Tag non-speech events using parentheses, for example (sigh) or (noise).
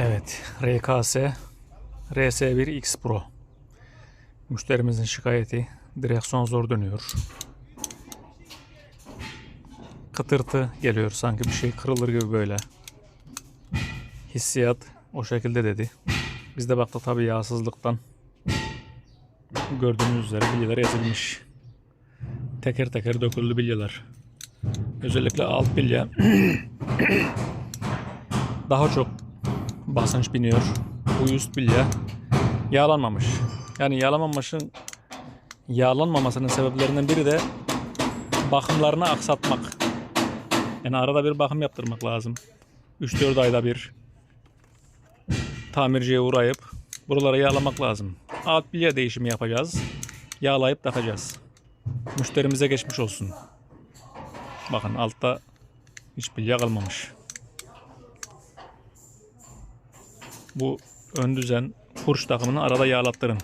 Evet, RKS RS1X Pro. Müşterimizin şikayeti direksiyon zor dönüyor. Kıtırtı geliyor sanki bir şey kırılır gibi böyle. Hissiyat o şekilde dedi. Biz de baktık tabii yağsızlıktan. Gördüğünüz üzere bilyeler ezilmiş. Teker teker döküldü bilyeler. Özellikle alt bilye (coughs) daha çok basınç biniyor. Bu üst bilye yağlanmamış. Yani yağlanmamışın yağlanmamasının sebeplerinden biri de bakımlarını aksatmak. Yani arada bir bakım yaptırmak lazım. 3-4 ayda bir tamirciye uğrayıp buraları yağlamak lazım. Alt bilye değişimi yapacağız. Yağlayıp takacağız. Müşterimize geçmiş olsun. Bakın altta hiç bilye kalmamış. Bu ön düzen furş takımını arada yağlattırın.